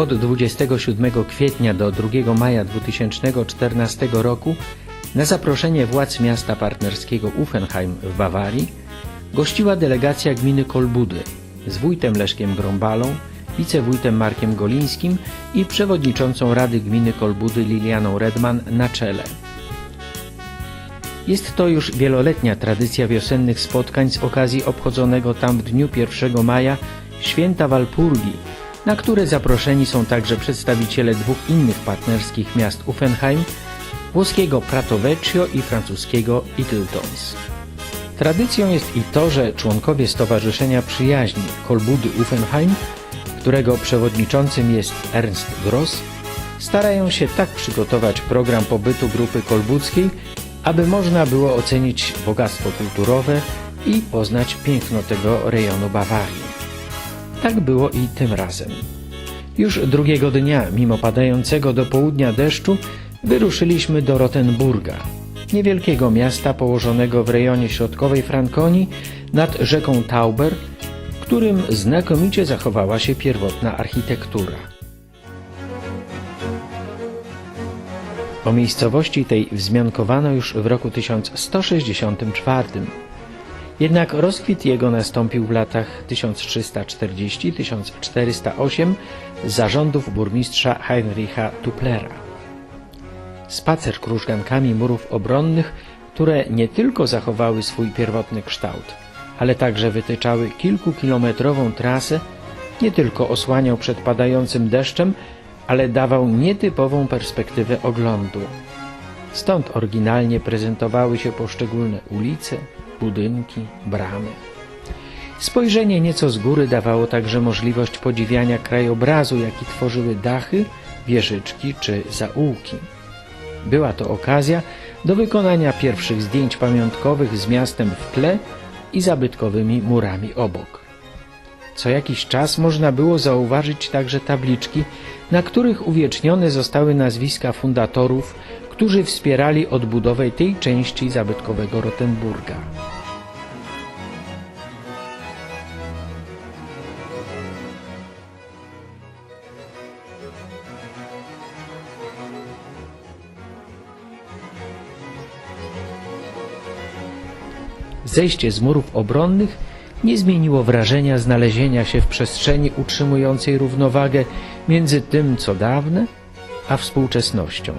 Od 27 kwietnia do 2 maja 2014 roku na zaproszenie władz miasta partnerskiego Uffenheim w Bawarii gościła delegacja gminy Kolbudy z wójtem Leszkiem Grąbalą, wicewójtem Markiem Golińskim i przewodniczącą Rady Gminy Kolbudy Lilianą Redman na czele. Jest to już wieloletnia tradycja wiosennych spotkań z okazji obchodzonego tam w dniu 1 maja święta Walpurgi, na które zaproszeni są także przedstawiciele dwóch innych partnerskich miast Uffenheim, włoskiego Prato Vecchio i francuskiego Iggletons. Tradycją jest i to, że członkowie Stowarzyszenia Przyjaźni Kolbudy Uffenheim, którego przewodniczącym jest Ernst Gross, starają się tak przygotować program pobytu grupy kolbudzkiej, aby można było ocenić bogactwo kulturowe i poznać piękno tego rejonu Bawarii. Tak było i tym razem. Już drugiego dnia, mimo padającego do południa deszczu, wyruszyliśmy do Rotenburga, niewielkiego miasta położonego w rejonie środkowej Frankonii nad rzeką Tauber, którym znakomicie zachowała się pierwotna architektura. O miejscowości tej wzmiankowano już w roku 1164. Jednak rozkwit jego nastąpił w latach 1340-1408 za rządów burmistrza Heinricha Tuplera. Spacer krużgankami murów obronnych, które nie tylko zachowały swój pierwotny kształt, ale także wytyczały kilkukilometrową trasę, nie tylko osłaniał przed padającym deszczem, ale dawał nietypową perspektywę oglądu. Stąd oryginalnie prezentowały się poszczególne ulice, budynki, bramy. Spojrzenie nieco z góry dawało także możliwość podziwiania krajobrazu, jaki tworzyły dachy, wieżyczki czy zaułki. Była to okazja do wykonania pierwszych zdjęć pamiątkowych z miastem w tle i zabytkowymi murami obok. Co jakiś czas można było zauważyć także tabliczki, na których uwiecznione zostały nazwiska fundatorów, którzy wspierali odbudowę tej części zabytkowego Rotenburga. Zejście z murów obronnych nie zmieniło wrażenia znalezienia się w przestrzeni utrzymującej równowagę między tym, co dawne, a współczesnością.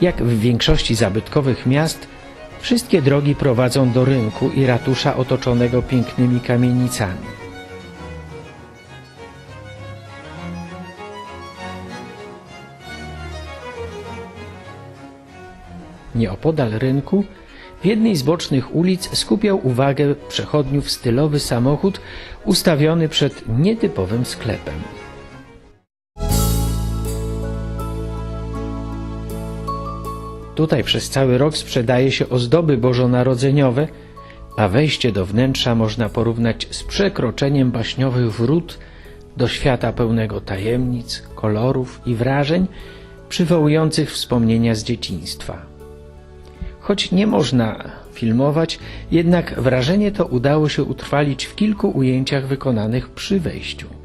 Jak w większości zabytkowych miast, wszystkie drogi prowadzą do rynku i ratusza otoczonego pięknymi kamienicami. Nieopodal rynku, w jednej z bocznych ulic skupiał uwagę przechodniów stylowy samochód ustawiony przed nietypowym sklepem. Tutaj przez cały rok sprzedaje się ozdoby bożonarodzeniowe, a wejście do wnętrza można porównać z przekroczeniem baśniowych wrót do świata pełnego tajemnic, kolorów i wrażeń, przywołujących wspomnienia z dzieciństwa. Choć nie można filmować, jednak wrażenie to udało się utrwalić w kilku ujęciach wykonanych przy wejściu.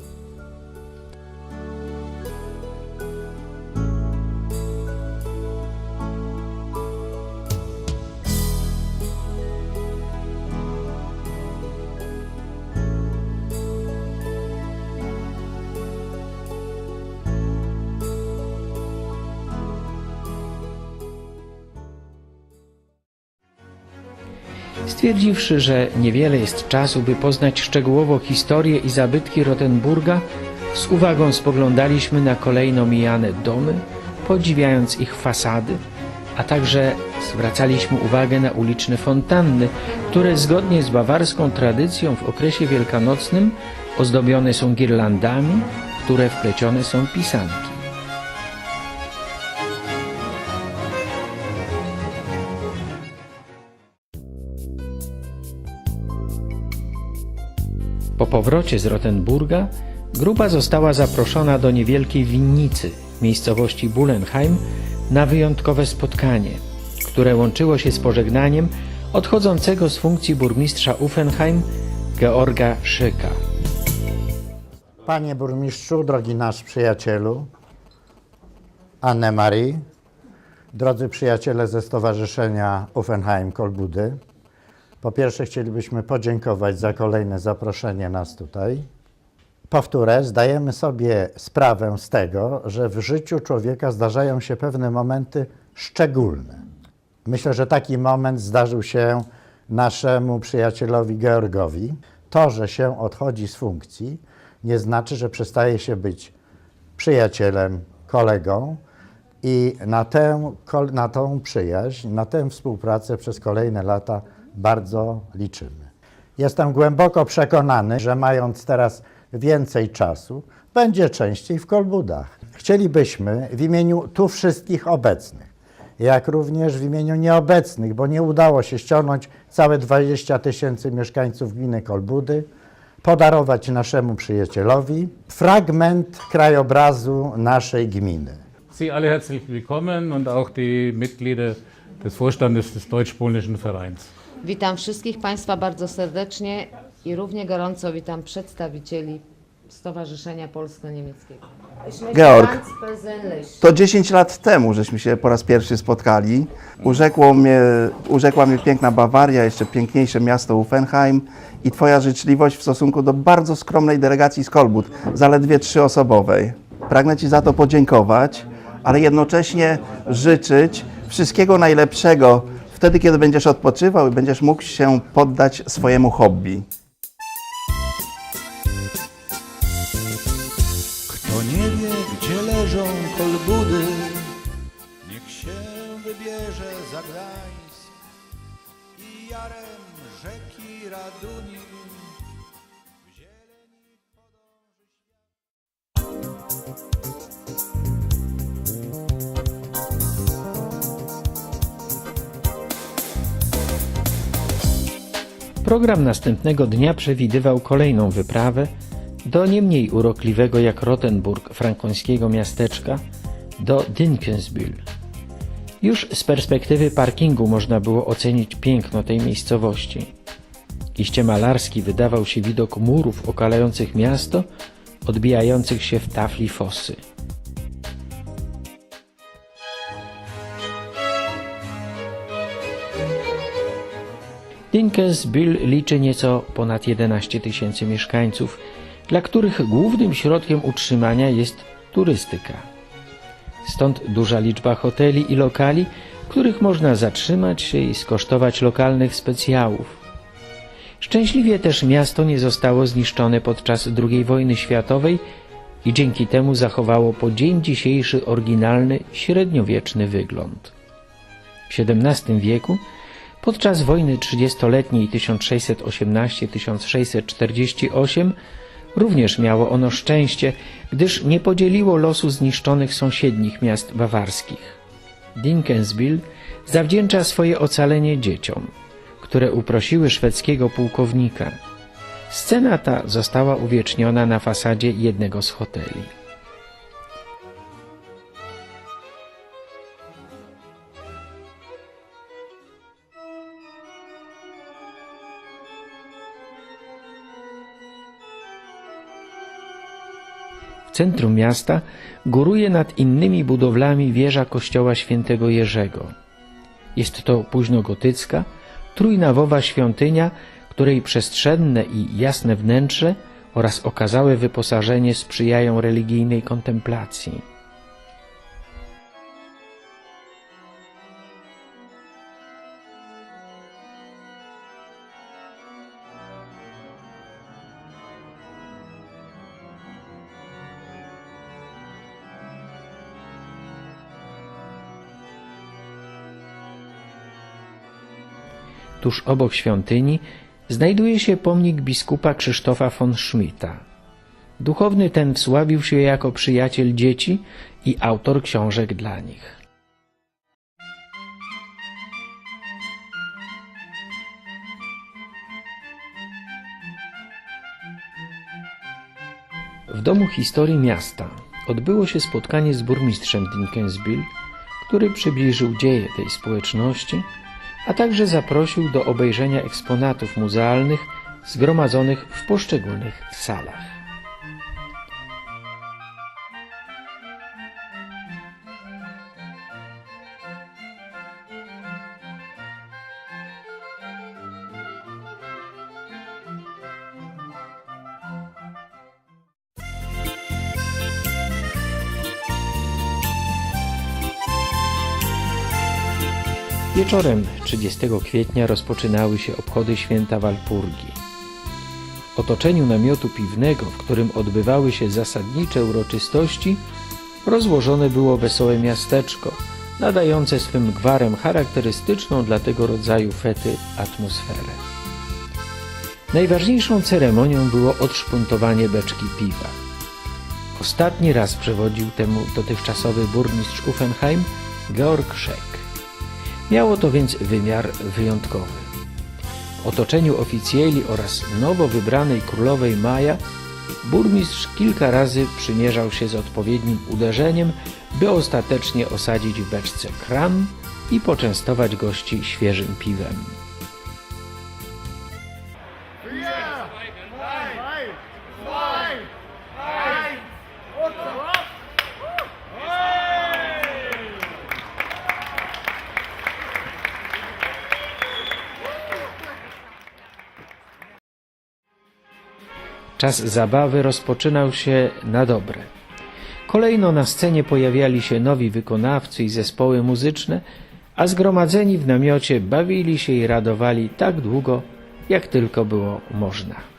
Stwierdziwszy, że niewiele jest czasu, by poznać szczegółowo historię i zabytki Rotenburga, z uwagą spoglądaliśmy na kolejno mijane domy, podziwiając ich fasady, a także zwracaliśmy uwagę na uliczne fontanny, które zgodnie z bawarską tradycją w okresie wielkanocnym ozdobione są girlandami, które wplecione są pisanki. Po powrocie z Rotenburga grupa została zaproszona do niewielkiej winnicy miejscowości Bullenheim na wyjątkowe spotkanie, które łączyło się z pożegnaniem odchodzącego z funkcji burmistrza Uffenheim Georga Szyka. Panie burmistrzu, drogi nasz przyjacielu, Anne-Marie, drodzy przyjaciele ze Stowarzyszenia Uffenheim Kolbudy, po pierwsze chcielibyśmy podziękować za kolejne zaproszenie nas tutaj. Powtórę, zdajemy sobie sprawę z tego, że w życiu człowieka zdarzają się pewne momenty szczególne. Myślę, że taki moment zdarzył się naszemu przyjacielowi Georgowi. To, że się odchodzi z funkcji, nie znaczy, że przestaje się być przyjacielem, kolegą i na tę, na tą przyjaźń, na tę współpracę przez kolejne lata bardzo liczymy. Jestem głęboko przekonany, że mając teraz więcej czasu, będzie częściej w Kolbudach. Chcielibyśmy w imieniu tu wszystkich obecnych, jak również w imieniu nieobecnych, bo nie udało się ściągnąć całe 20 tysięcy mieszkańców gminy Kolbudy, podarować naszemu przyjacielowi fragment krajobrazu naszej gminy. Sie alle herzlich willkommen und auch die Mitglieder des Vorstandes des Deutsch-Polnischen Vereins. Witam wszystkich Państwa bardzo serdecznie i równie gorąco witam przedstawicieli Stowarzyszenia Polsko-Niemieckiego. Georg. To 10 lat temu żeśmy się po raz pierwszy spotkali. Urzekło mnie, urzekła mnie piękna Bawaria, jeszcze piękniejsze miasto Uffenheim i Twoja życzliwość w stosunku do bardzo skromnej delegacji z Kolbut, zaledwie trzyosobowej. Pragnę Ci za to podziękować, ale jednocześnie życzyć wszystkiego najlepszego wtedy, kiedy będziesz odpoczywał i będziesz mógł się poddać swojemu hobby. Kto nie wie, gdzie leżą kolbudy, niech się wybierze za Gdańsk i jarem rzeki Raduni. w zieleni. Program następnego dnia przewidywał kolejną wyprawę do nie mniej urokliwego jak Rottenburg frankońskiego miasteczka, do Dinkensbühl. Już z perspektywy parkingu można było ocenić piękno tej miejscowości. Iście malarski wydawał się widok murów okalających miasto, odbijających się w tafli fosy. Dinkelsbühl liczy nieco ponad 11 tysięcy mieszkańców, dla których głównym środkiem utrzymania jest turystyka. Stąd duża liczba hoteli i lokali, w których można zatrzymać się i skosztować lokalnych specjałów. Szczęśliwie też miasto nie zostało zniszczone podczas II wojny światowej i dzięki temu zachowało po dzień dzisiejszy oryginalny, średniowieczny wygląd. W XVII wieku, podczas wojny trzydziestoletniej 1618-1648, również miało ono szczęście, gdyż nie podzieliło losu zniszczonych sąsiednich miast bawarskich. Dinkensbühl zawdzięcza swoje ocalenie dzieciom, które uprosiły szwedzkiego pułkownika. Scena ta została uwieczniona na fasadzie jednego z hoteli. Centrum miasta góruje nad innymi budowlami wieża kościoła świętego Jerzego. Jest to późnogotycka, trójnawowa świątynia, której przestrzenne i jasne wnętrze oraz okazałe wyposażenie sprzyjają religijnej kontemplacji. Tuż obok świątyni znajduje się pomnik biskupa Krzysztofa von Schmidta. Duchowny ten wsławił się jako przyjaciel dzieci i autor książek dla nich. W Domu Historii Miasta odbyło się spotkanie z burmistrzem Dinkensbühl, który przybliżył dzieje tej społeczności, a także zaprosił do obejrzenia eksponatów muzealnych zgromadzonych w poszczególnych salach. Wieczorem 30 kwietnia rozpoczynały się obchody święta Walpurgi. W otoczeniu namiotu piwnego, w którym odbywały się zasadnicze uroczystości, rozłożone było wesołe miasteczko, nadające swym gwarem charakterystyczną dla tego rodzaju fety atmosferę. Najważniejszą ceremonią było odszpuntowanie beczki piwa. Ostatni raz przewodził temu dotychczasowy burmistrz Uffenheim Georg Scheck. Miało to więc wymiar wyjątkowy. W otoczeniu oficjeli oraz nowo wybranej królowej Maja burmistrz kilka razy przymierzał się z odpowiednim uderzeniem, by ostatecznie osadzić w beczce kran i poczęstować gości świeżym piwem. Czas zabawy rozpoczynał się na dobre. Kolejno na scenie pojawiali się nowi wykonawcy i zespoły muzyczne, a zgromadzeni w namiocie bawili się i radowali tak długo, jak tylko było można.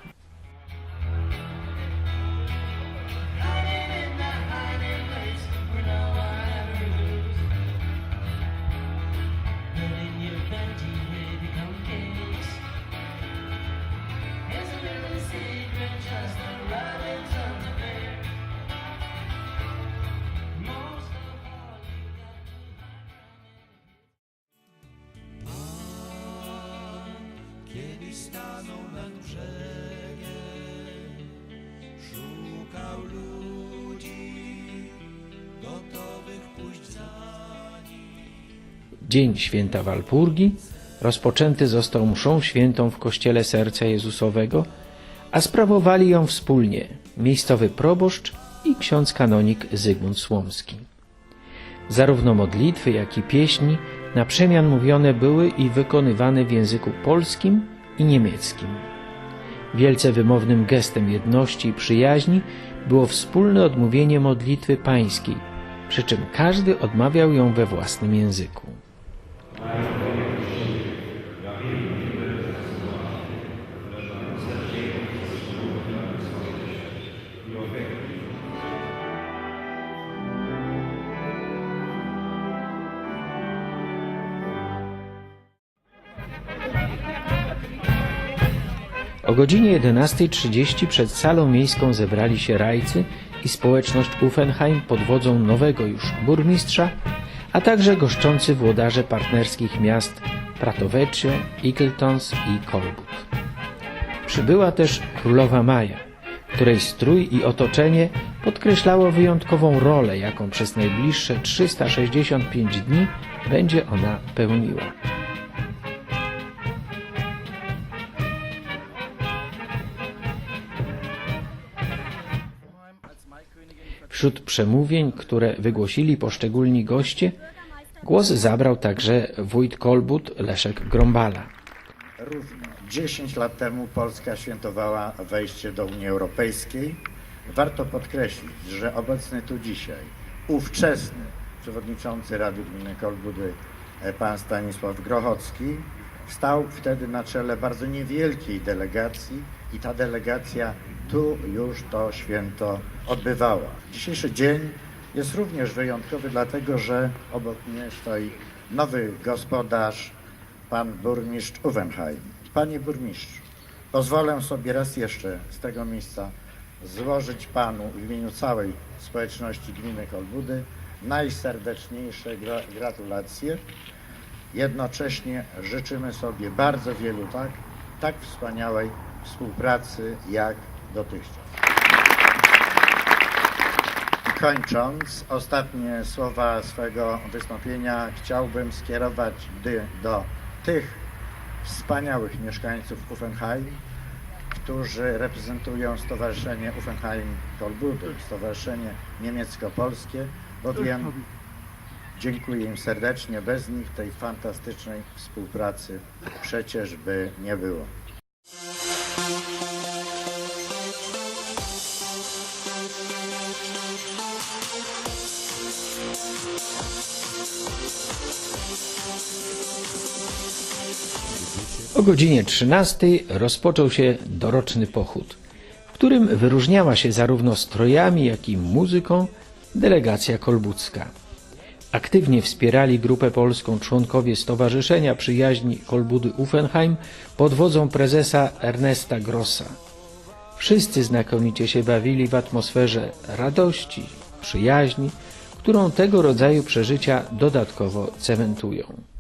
Dzień święta Walpurgi rozpoczęty został mszą świętą w kościele Serca Jezusowego, a sprawowali ją wspólnie miejscowy proboszcz i ksiądz kanonik Zygmunt Słomski. Zarówno modlitwy, jak i pieśni na przemian mówione były i wykonywane w języku polskim i niemieckim. Wielce wymownym gestem jedności i przyjaźni było wspólne odmówienie modlitwy pańskiej, przy czym każdy odmawiał ją we własnym języku. O godzinie 11.30 przed salą miejską zebrali się rajcy i społeczność Uffenheim pod wodzą nowego już burmistrza, a także goszczący włodarze partnerskich miast Pratovecchio, Ickletons i Kolbut. Przybyła też królowa Maja, której strój i otoczenie podkreślało wyjątkową rolę, jaką przez najbliższe 365 dni będzie ona pełniła. Wśród przemówień, które wygłosili poszczególni goście, głos zabrał także wójt Kolbut Leszek Grąbala. Równo 10 lat temu Polska świętowała wejście do Unii Europejskiej. Warto podkreślić, że obecny tu dzisiaj ówczesny przewodniczący Rady Gminy Kolbudy, e, pan Stanisław Grochocki, stał wtedy na czele bardzo niewielkiej delegacji i ta delegacja tu już to święto odbywała. Dzisiejszy dzień jest również wyjątkowy, dlatego że obok mnie stoi nowy gospodarz, pan burmistrz Uwenheim. Panie burmistrzu, pozwolę sobie raz jeszcze z tego miejsca złożyć panu w imieniu całej społeczności gminy Kolbudy najserdeczniejsze gra- gratulacje. Jednocześnie życzymy sobie bardzo wielu tak, tak wspaniałej współpracy jak dotychczas. Kończąc, ostatnie słowa swego wystąpienia chciałbym skierować do tych wspaniałych mieszkańców Uffenheim, którzy reprezentują Stowarzyszenie Uffenheim Kolbudy, Stowarzyszenie Niemiecko-Polskie, bowiem dziękuję im serdecznie, bez nich tej fantastycznej współpracy przecież by nie było. O godzinie 13 rozpoczął się doroczny pochód, w którym wyróżniała się zarówno strojami, jak i muzyką delegacja kolbucka. Aktywnie wspierali grupę polską członkowie Stowarzyszenia Przyjaźni Kolbudy Uffenheim pod wodzą prezesa Ernesta Grossa. Wszyscy znakomicie się bawili w atmosferze radości, przyjaźni, którą tego rodzaju przeżycia dodatkowo cementują.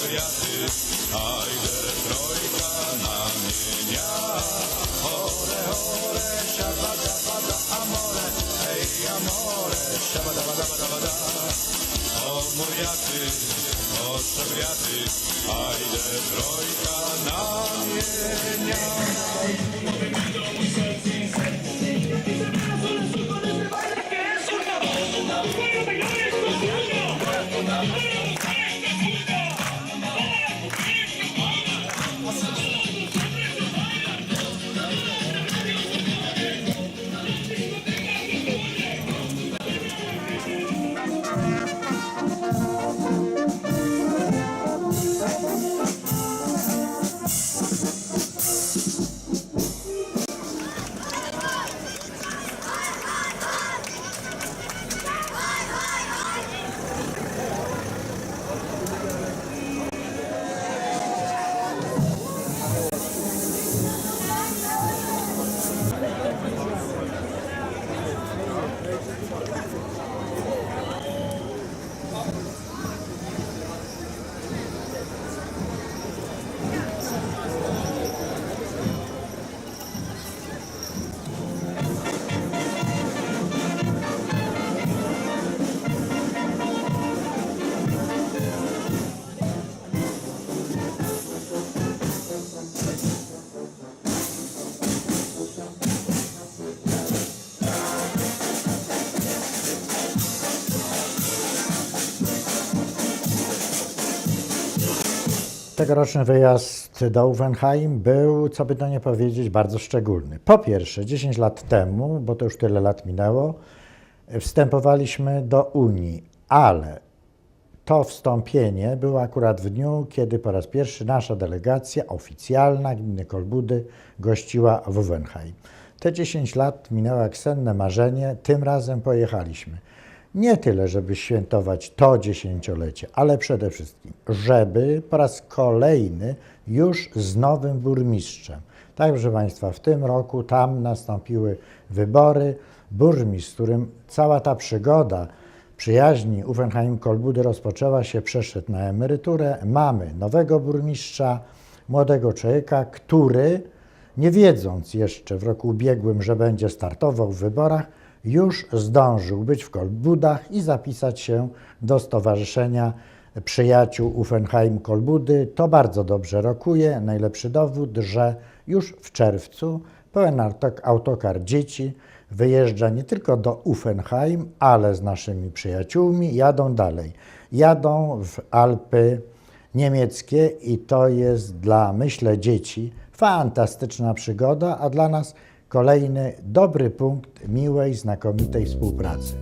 O szagriaty, ajde trojka na mienia. Ore, ore, shabba-dabba-da, amore, hey amore, shabba-dabba-dabba-dabba-da. O moriaty, o szagriaty, ajde trojka na mienia. Tegoroczny wyjazd do Uffenheim był, co by to nie powiedzieć, bardzo szczególny. Po pierwsze, 10 lat temu, bo to już tyle lat minęło, wstępowaliśmy do Unii, ale to wstąpienie było akurat w dniu, kiedy po raz pierwszy nasza delegacja oficjalna gminy Kolbudy gościła w Uffenheim. Te 10 lat minęło jak senne marzenie, tym razem pojechaliśmy. Nie tyle, żeby świętować to dziesięciolecie, ale przede wszystkim, żeby po raz kolejny już z nowym burmistrzem. Tak, proszę Państwa, w tym roku tam nastąpiły wybory. Burmistrz, z którym cała ta przygoda przyjaźni Uffenheim-Kolbudy rozpoczęła się, przeszedł na emeryturę. Mamy nowego burmistrza, młodego człowieka, który, nie wiedząc jeszcze w roku ubiegłym, że będzie startował w wyborach, już zdążył być w Kolbudach i zapisać się do Stowarzyszenia Przyjaciół Uffenheim-Kolbudy. To bardzo dobrze rokuje. Najlepszy dowód, że już w czerwcu pełen auto- autokar dzieci wyjeżdża nie tylko do Uffenheim, ale z naszymi przyjaciółmi jadą dalej. Jadą w Alpy niemieckie i to jest dla, myślę, dzieci fantastyczna przygoda, a dla nas kolejny dobry punkt miłej, znakomitej współpracy.